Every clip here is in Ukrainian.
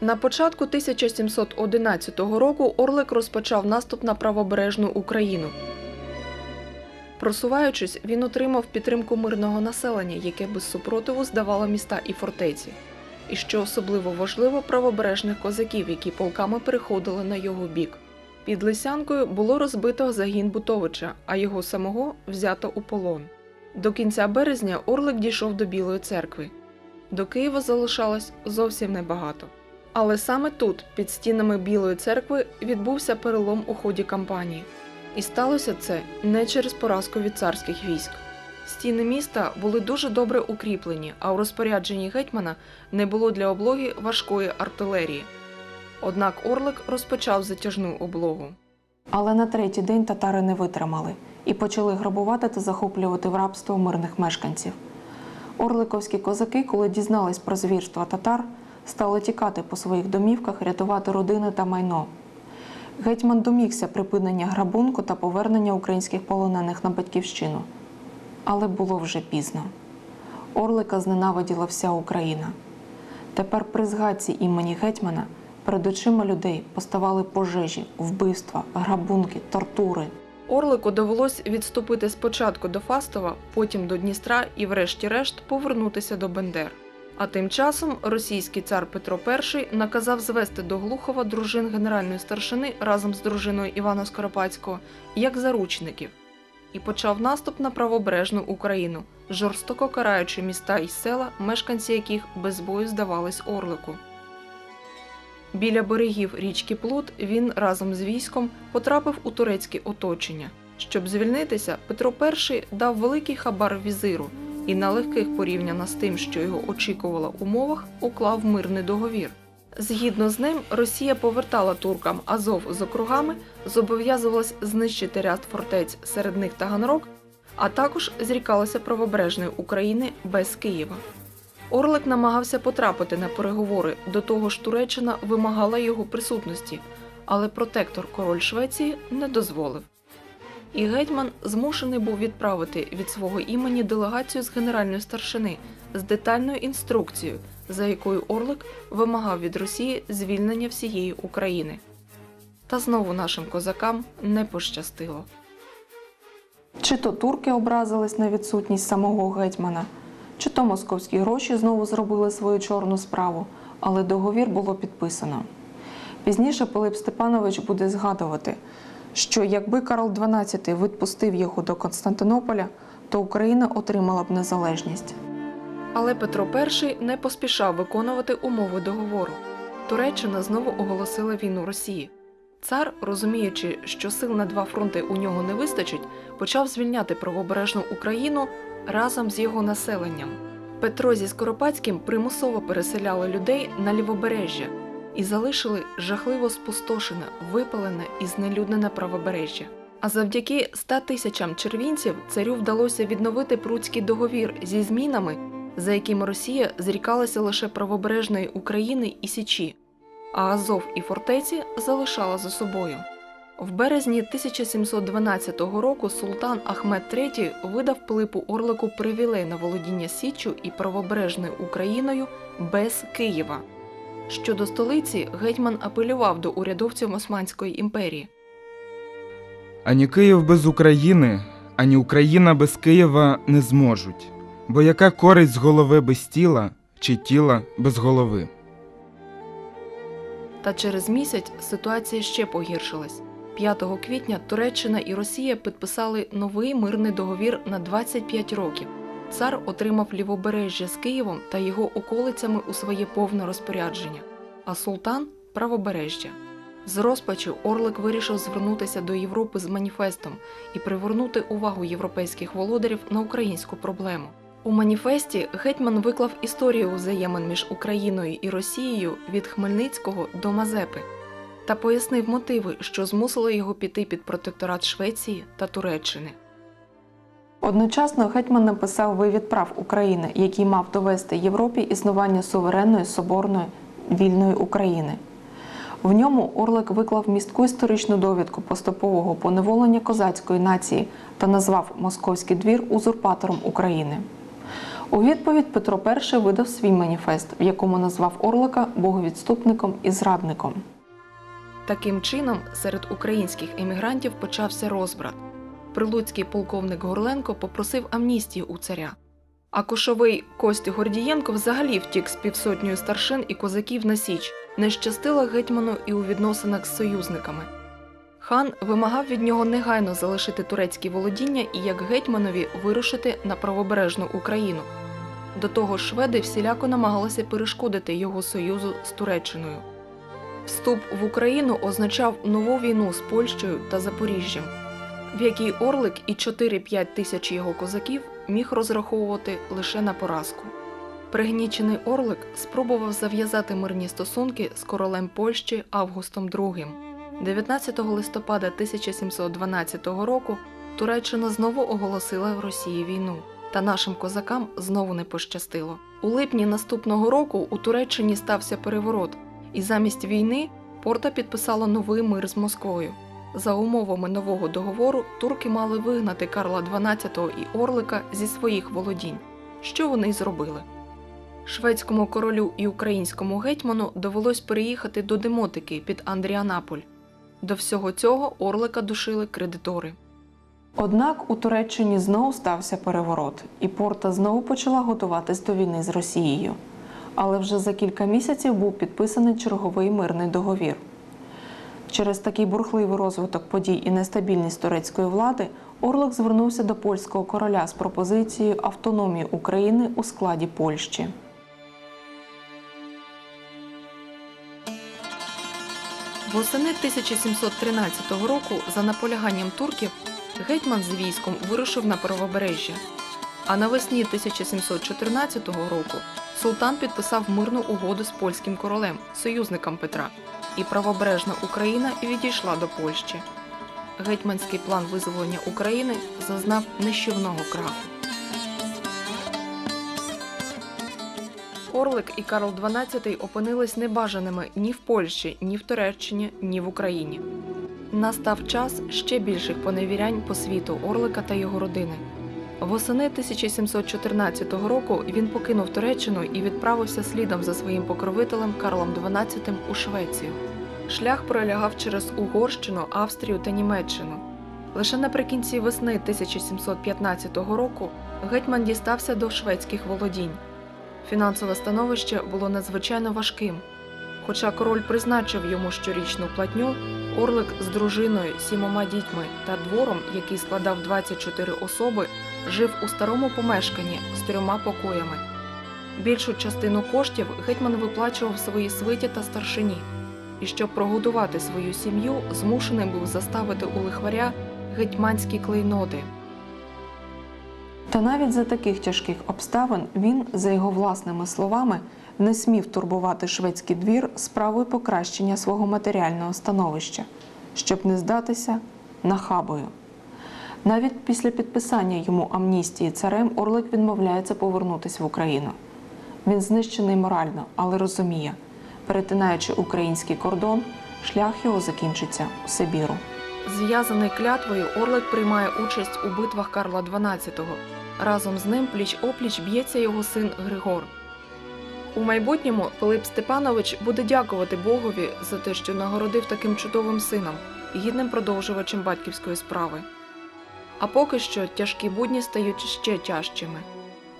На початку 1711 року Орлик розпочав наступ на правобережну Україну. Просуваючись, він отримав підтримку мирного населення, яке без супротиву здавало міста і фортеці. І що особливо важливо, правобережних козаків, які полками переходили на його бік. Під Лисянкою було розбито загін Бутовича, а його самого взято у полон. До кінця березня Орлик дійшов до Білої церкви. До Києва залишалось зовсім небагато. Але саме тут, під стінами Білої церкви, відбувся перелом у ході кампанії. І сталося це не через поразку від царських військ. Стіни міста були дуже добре укріплені, а у розпорядженні гетьмана не було для облоги важкої артилерії. Однак Орлик розпочав затяжну облогу. Але на третій день татари не витримали і почали грабувати та захоплювати в рабство мирних мешканців. Орликовські козаки, коли дізнались про звірства татар, стали тікати по своїх домівках, рятувати родини та майно. Гетьман домігся припинення грабунку та повернення українських полонених на батьківщину. Але було вже пізно. Орлика зненавиділа вся Україна. Тепер при згадці імені гетьмана перед очима людей поставали пожежі, вбивства, грабунки, тортури. Орлику довелось відступити спочатку до Фастова, потім до Дністра і, врешті-решт, повернутися до Бендер. А тим часом російський цар Петро І наказав звести до Глухова дружин генеральної старшини разом з дружиною Івана Скоропадського як заручників і почав наступ на правобережну Україну, жорстоко караючи міста і села, мешканці яких без бою здавались Орлику. Біля берегів річки Плут він разом з військом потрапив у турецьке оточення. Щоб звільнитися, Петро І дав великий хабар візиру і на легких порівняно з тим, що його очікувало умовах, уклав мирний договір. Згідно з ним, Росія повертала туркам Азов з округами, зобов'язувалась знищити ряд фортець, серед них Таганрог, а також зрікалася правобережної України без Києва. Орлик намагався потрапити на переговори, до того ж Туреччина вимагала його присутності, але протектор король Швеції не дозволив. І гетьман змушений був відправити від свого імені делегацію з генеральної старшини з детальною інструкцією, за якою Орлик вимагав від Росії звільнення всієї України. Та знову нашим козакам не пощастило. Чи то турки образились на відсутність самого гетьмана, чи то московські гроші знову зробили свою чорну справу, але договір було підписано. Пізніше Пилип Степанович буде згадувати, що якби Карл XII відпустив його до Константинополя, то Україна отримала б незалежність. Але Петро І не поспішав виконувати умови договору. Туреччина знову оголосила війну Росії. Цар, розуміючи, що сил на два фронти у нього не вистачить, почав звільняти правобережну Україну разом з його населенням. Петро зі Скоропадським примусово переселяли людей на лівобережжя і залишили жахливо спустошене, випалене і знелюднене правобережжя. А завдяки 100 тисячам червінців царю вдалося відновити Пруцький договір зі змінами, за якими Росія зрікалася лише правобережної України і Січі, а Азов і фортеці залишала за собою. В березні 1712 року султан Ахмед III видав Пилипу Орлику привілей на володіння Січчю і правобережною Україною без Києва. Щодо столиці, гетьман апелював до урядовців Османської імперії. Ані Київ без України, ані Україна без Києва не зможуть. Бо яка користь з голови без тіла, чи тіла без голови? Та через місяць ситуація ще погіршилась. 5 квітня Туреччина і Росія підписали новий мирний договір на 25 років. Цар отримав лівобережжя з Києвом та його околицями у своє повне розпорядження, а султан правобережжя. З розпачу Орлик вирішив звернутися до Європи з маніфестом і привернути увагу європейських володарів на українську проблему. У маніфесті гетьман виклав історію взаємин між Україною і Росією від Хмельницького до Мазепи та пояснив мотиви, що змусили його піти під протекторат Швеції та Туреччини. Одночасно гетьман написав вивід прав України, який мав довести Європі існування суверенної, соборної, вільної України. В ньому Орлик виклав містку історичну довідку поступового поневолення козацької нації та назвав московський двір узурпатором України. У відповідь Петро І видав свій маніфест, в якому назвав Орлика боговідступником і зрадником. Таким чином, серед українських емігрантів почався розбрат. Прилуцький полковник Горленко попросив амністії у царя. А кошовий Костя Гордієнко взагалі втік з півсотнею старшин і козаків на Січ, не щастило гетьману і у відносинах з союзниками. Хан вимагав від нього негайно залишити турецькі володіння і як гетьманові вирушити на правобережну Україну. До того шведи всіляко намагалися перешкодити його союзу з Туреччиною. Вступ в Україну означав нову війну з Польщею та Запоріжжям, в якій Орлик і 4-5 тисяч його козаків міг розраховувати лише на поразку. Пригнічений Орлик спробував зав'язати мирні стосунки з королем Польщі Августом II. 19 листопада 1712 року Туреччина знову оголосила в Росії війну, та нашим козакам знову не пощастило. У липні наступного року у Туреччині стався переворот, і замість війни Порта підписала новий мир з Москвою. За умовами нового договору турки мали вигнати Карла XII і Орлика зі своїх володінь, що вони й зробили. Шведському королю і українському гетьману довелось переїхати до Демотики під Андріанаполь. До всього цього Орлика душили кредитори. Однак у Туреччині знову стався переворот, і Порта знову почала готуватись до війни з Росією. Але вже за кілька місяців був підписаний черговий мирний договір. Через такий бурхливий розвиток подій і нестабільність турецької влади Орлик звернувся до польського короля з пропозицією автономії України у складі Польщі. Восени 1713 року, за наполяганням турків, гетьман з військом вирушив на правобережжя. А навесні 1714 року султан підписав мирну угоду з польським королем, союзником Петра, і правобережна Україна відійшла до Польщі. Гетьманський план визволення України зазнав нищівного краху. Орлик і Карл XII опинились небажаними ні в Польщі, ні в Туреччині, ні в Україні. Настав час ще більших поневірянь по світу Орлика та його родини. Восени 1714 року він покинув Туреччину і відправився слідом за своїм покровителем Карлом XII у Швецію. Шлях пролягав через Угорщину, Австрію та Німеччину. Лише наприкінці весни 1715 року гетьман дістався до шведських володінь. Фінансове становище було надзвичайно важким. Хоча король призначив йому щорічну платню, Орлик з дружиною, сімома дітьми та двором, який складав 24 особи, жив у старому помешканні з трьома покоями. Більшу частину коштів гетьман виплачував своїй свиті та старшині, і щоб прогодувати свою сім'ю, змушений був заставити у лихваря гетьманські клейноди. Та навіть за таких тяжких обставин він, за його власними словами, не смів турбувати шведський двір справою покращення свого матеріального становища, щоб не здатися нахабою. Навіть після підписання йому амністії царем Орлик відмовляється повернутися в Україну. Він знищений морально, але розуміє, перетинаючи український кордон, шлях його закінчиться у Сибіру. Зв'язаний клятвою, Орлик приймає участь у битвах Карла XII. Разом з ним пліч-опліч б'ється його син Григор. У майбутньому Пилип Степанович буде дякувати Богові за те, що нагородив таким чудовим сином, гідним продовжувачем батьківської справи. А поки що тяжкі будні стають ще тяжчими.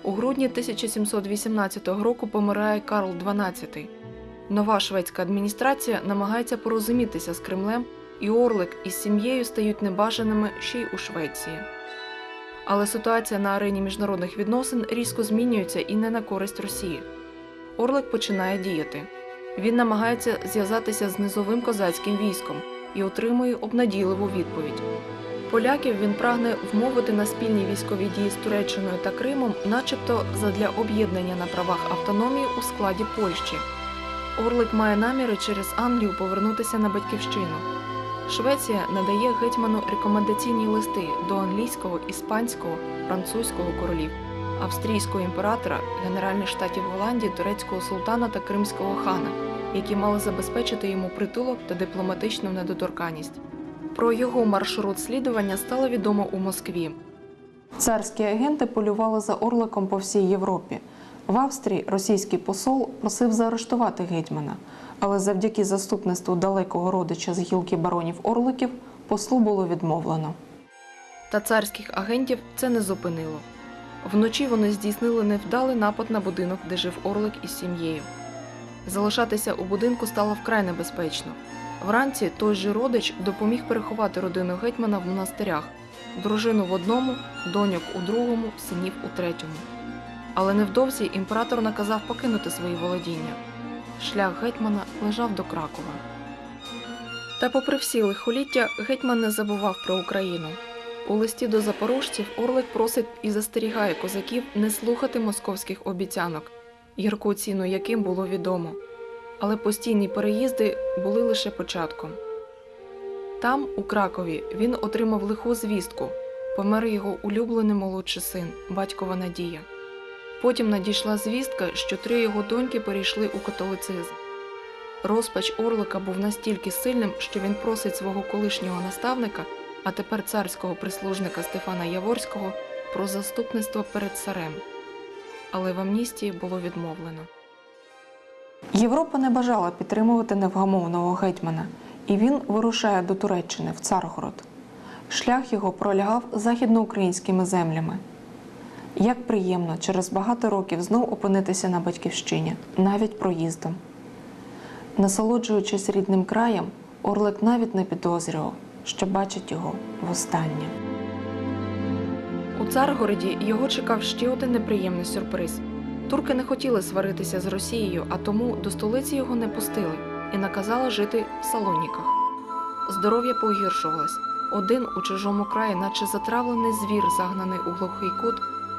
У грудні 1718 року помирає Карл XII. Нова шведська адміністрація намагається порозумітися з Кремлем, і Орлик із сім'єю стають небажаними ще й у Швеції. Але ситуація на арені міжнародних відносин різко змінюється і не на користь Росії. Орлик починає діяти. Він намагається зв'язатися з низовим козацьким військом і отримує обнадійливу відповідь. Поляків він прагне вмовити на спільні військові дії з Туреччиною та Кримом, начебто задля об'єднання на правах автономії у складі Польщі. Орлик має наміри через Англію повернутися на батьківщину. Швеція надає гетьману рекомендаційні листи до англійського, іспанського, французького королів, австрійського імператора, генеральних штатів Голландії, турецького султана та кримського хана, які мали забезпечити йому притулок та дипломатичну недоторканність. Про його маршрут слідування стало відомо у Москві. Царські агенти полювали за Орликом по всій Європі. В Австрії російський посол просив заарештувати гетьмана, але завдяки заступництву далекого родича з гілки баронів Орликів послу було відмовлено. Та царських агентів це не зупинило. Вночі вони здійснили невдалий напад на будинок, де жив Орлик із сім'єю. Залишатися у будинку стало вкрай небезпечно. Вранці той же родич допоміг переховати родину гетьмана в монастирях, дружину в одному, доньок у другому, синів у третьому. Але невдовзі імператор наказав покинути свої володіння. Шлях гетьмана лежав до Кракова. Та, попри всі лихоліття, гетьман не забував про Україну. У листі до запорожців Орлик просить і застерігає козаків не слухати московських обіцянок, гірку ціну яким було відомо. Але постійні переїзди були лише початком. Там, у Кракові, він отримав лиху звістку помер його улюблений молодший син, батькова Надія. Потім надійшла звістка, що три його доньки перейшли у католицизм. Розпач Орлика був настільки сильним, що він просить свого колишнього наставника, а тепер царського прислужника Стефана Яворського, про заступництво перед царем. Але в амністії було відмовлено. Європа не бажала підтримувати невгамовного гетьмана, і він вирушає до Туреччини в Царгород. Шлях його пролягав західноукраїнськими землями. Як приємно через багато років знов опинитися на батьківщині, навіть проїздом. Насолоджуючись рідним краєм, Орлик навіть не підозрював, що бачить його востаннє. У Царгороді його чекав ще один неприємний сюрприз. Турки не хотіли сваритися з Росією, а тому до столиці його не пустили і наказали жити в Салоніках. Здоров'я погіршувалось. Один у чужому краї, наче затравлений звір, загнаний у глухий кут,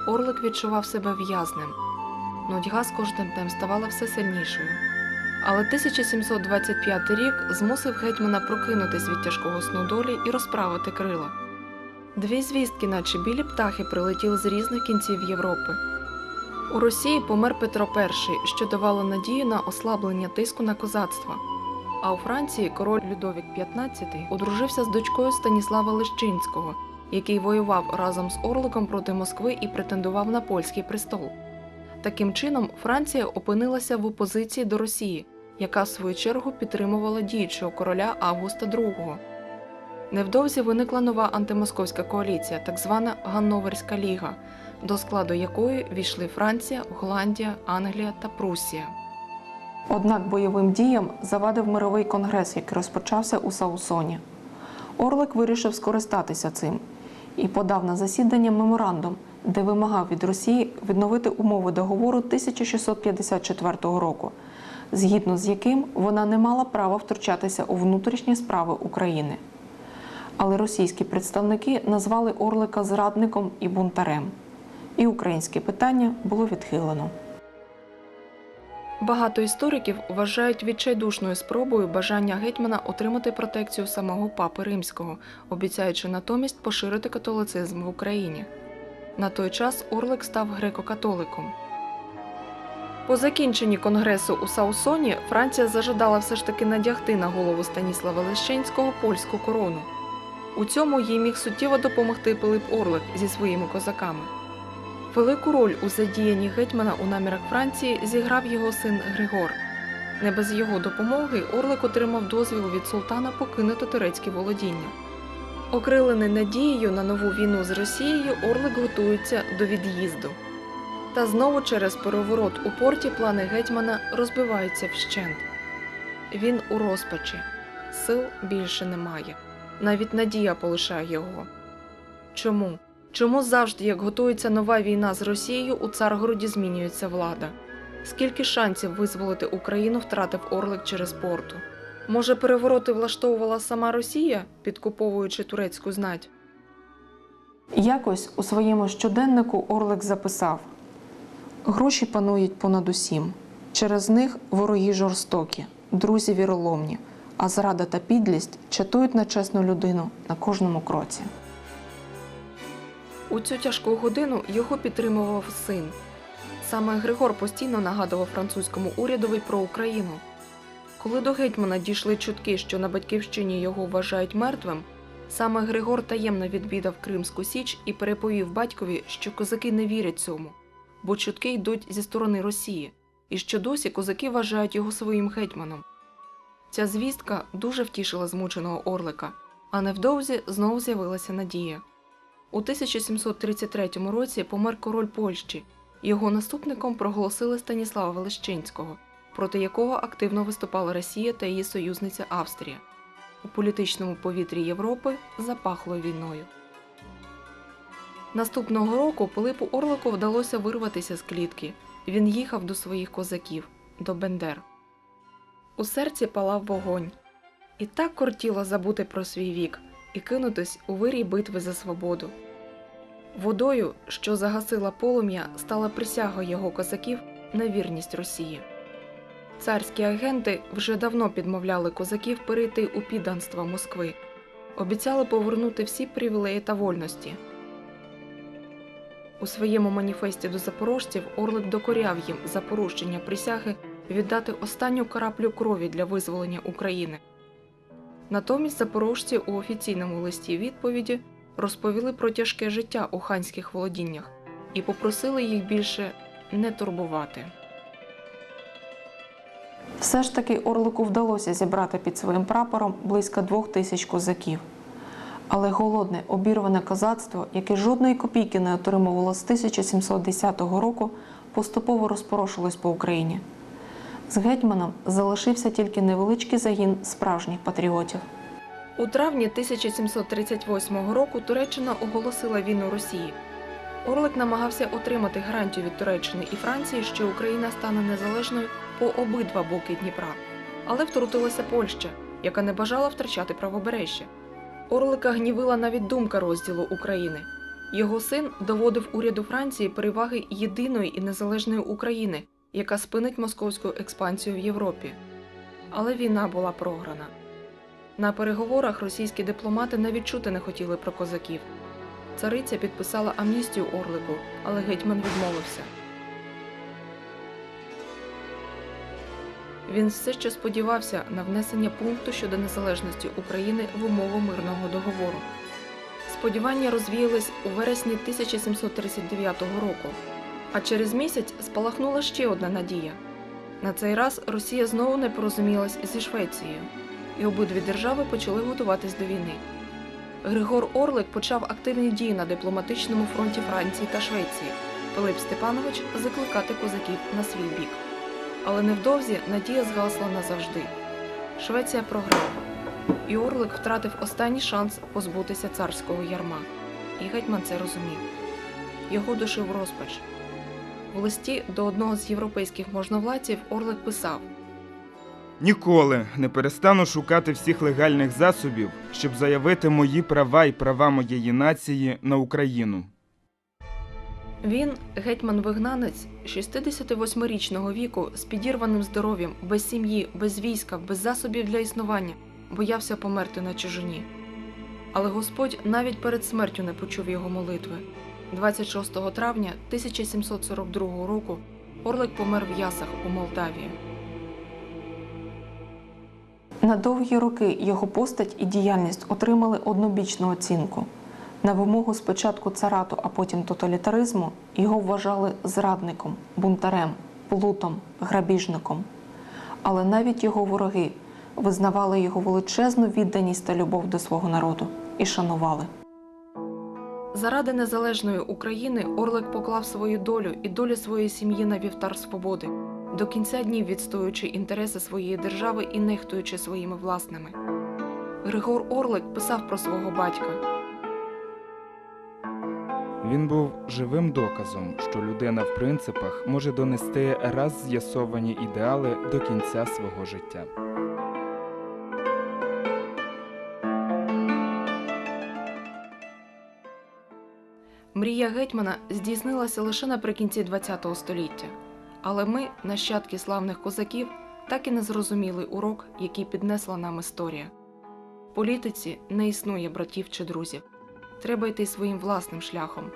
Орлик відчував себе в'язнем. Нудьга з кожним днем ставала все сильнішою. Але 1725 рік змусив гетьмана прокинутись від тяжкого сну долі і розправити крила. Дві звістки, наче білі птахи, прилетіли з різних кінців Європи. У Росії помер Петро І, що давало надію на ослаблення тиску на козацтво. А у Франції король Людовік XV одружився з дочкою Станіслава Лещинського, який воював разом з Орликом проти Москви і претендував на польський престол. Таким чином, Франція опинилася в опозиції до Росії, яка в свою чергу підтримувала діючого короля Августа II. Невдовзі виникла нова антимосковська коаліція, так звана Ганноверська ліга, до складу якої війшли Франція, Голландія, Англія та Прусія. Однак бойовим діям завадив мировий конгрес, який розпочався у Саусоні. Орлик вирішив скористатися цим і подав на засідання меморандум, де вимагав від Росії відновити умови договору 1654 року, згідно з яким вона не мала права втручатися у внутрішні справи України. Але російські представники назвали Орлика зрадником і бунтарем, і українське питання було відхилено. Багато істориків вважають відчайдушною спробою бажання гетьмана отримати протекцію самого папи римського, обіцяючи натомість поширити католицизм в Україні. На той час Орлик став греко-католиком. По закінченні конгресу у Саусоні Франція зажадала все ж таки надягти на голову Станіслава Лещинського польську корону. У цьому їй міг суттєво допомогти Пилип Орлик зі своїми козаками. Велику роль у задіянні гетьмана у намірах Франції зіграв його син Григор. Не без його допомоги Орлик отримав дозвіл від султана покинути турецькі володіння. Окрилений надією на нову війну з Росією, Орлик готується до від'їзду. Та знову через переворот у порті плани гетьмана розбиваються вщент. Він у розпачі, сил більше немає. Навіть надія полишає його. Чому? Чому завжди, як готується нова війна з Росією, у Царгороді змінюється влада? Скільки шансів визволити Україну втратив Орлик через порту? Може, перевороти влаштовувала сама Росія, підкуповуючи турецьку знать? Якось у своєму щоденнику Орлик записав: Гроші панують понад усім. Через них вороги жорстокі, друзі віроломні, а зрада та підлість чатують на чесну людину на кожному кроці. У цю тяжку годину його підтримував син. Саме Григор постійно нагадував французькому урядові про Україну. Коли до гетьмана дійшли чутки, що на батьківщині його вважають мертвим, Саме Григор таємно відвідав Кримську Січ і переповів батькові, що козаки не вірять цьому, бо чутки йдуть зі сторони Росії, і що досі козаки вважають його своїм гетьманом. Ця звістка дуже втішила змученого Орлика, а невдовзі знову з'явилася надія. У 1733 році помер король Польщі, його наступником проголосили Станіслава Велещинського, проти якого активно виступала Росія та її союзниця Австрія. У політичному повітрі Європи запахло війною. Наступного року Пилипу Орлику вдалося вирватися з клітки. Він їхав до своїх козаків, до Бендер. У серці палав вогонь. І так кортіло забути про свій вік і кинутись у вирій битви за свободу. Водою, що загасила полум'я, стала присяга його козаків на вірність Росії. Царські агенти вже давно підмовляли козаків перейти у підданство Москви, обіцяли повернути всі привілеї та вольності. У своєму маніфесті до запорожців Орлик докоряв їм за порушення присяги віддати останню краплю крові для визволення України. Натомість запорожці у офіційному листі відповіді розповіли про тяжке життя у ханських володіннях і попросили їх більше не турбувати. Все ж таки Орлику вдалося зібрати під своїм прапором близько двох тисяч козаків. Але голодне, обірване козацтво, яке жодної копійки не отримувало з 1710 року, поступово розпорошилось по Україні. З гетьманом залишився тільки невеличкий загін справжніх патріотів. У травні 1738 року Туреччина оголосила війну Росії. Орлик намагався отримати гарантію від Туреччини і Франції, що Україна стане незалежною по обидва боки Дніпра. Але втрутилася Польща, яка не бажала втрачати правобережжя. Орлика гнівила навіть думка розділу України. Його син доводив уряду Франції переваги єдиної і незалежної України, яка спинить московську експансію в Європі. Але війна була програна. На переговорах російські дипломати навіть чути не хотіли про козаків. Цариця підписала амністію Орлику, але гетьман відмовився. Він все ще сподівався на внесення пункту щодо незалежності України в умови мирного договору. Сподівання розвіялись у вересні 1739 року, а через місяць спалахнула ще одна надія. На цей раз Росія знову не порозумілась зі Швецією, і обидві держави почали готуватись до війни. Григор Орлик почав активні дії на дипломатичному фронті Франції та Швеції. Пилип Степанович закликати козаків на свій бік. Але невдовзі надія згасла назавжди. Швеція програла, і Орлик втратив останній шанс позбутися царського ярма. І гетьман це розумів. Його душив розпач. В листі до одного з європейських можновладців Орлик писав: Ніколи не перестану шукати всіх легальних засобів, щоб заявити мої права і права моєї нації на Україну. Він, гетьман-вигнанець 68-річного віку, з підірваним здоров'ям, без сім'ї, без війська, без засобів для існування, боявся померти на чужині. Але Господь навіть перед смертю не почув його молитви. 26 травня 1742 року Орлик помер в Ясах у Молдавії. На довгі роки його постать і діяльність отримали однобічну оцінку. На вимогу спочатку царату, а потім тоталітаризму його вважали зрадником, бунтарем, плутом, грабіжником. Але навіть його вороги визнавали його величезну відданість та любов до свого народу і шанували. Заради незалежної України Орлик поклав свою долю і долю своєї сім'ї на вівтар свободи, до кінця днів відстоюючи інтереси своєї держави і нехтуючи своїми власними. Григор Орлик писав про свого батька. Він був живим доказом, що людина в принципах може донести раз з'ясовані ідеали до кінця свого життя. Мрія гетьмана здійснилася лише наприкінці ХХ століття. Але ми, нащадки славних козаків, так і не зрозуміли урок, який піднесла нам історія. В політиці не існує братів чи друзів. Треба йти своїм власним шляхом,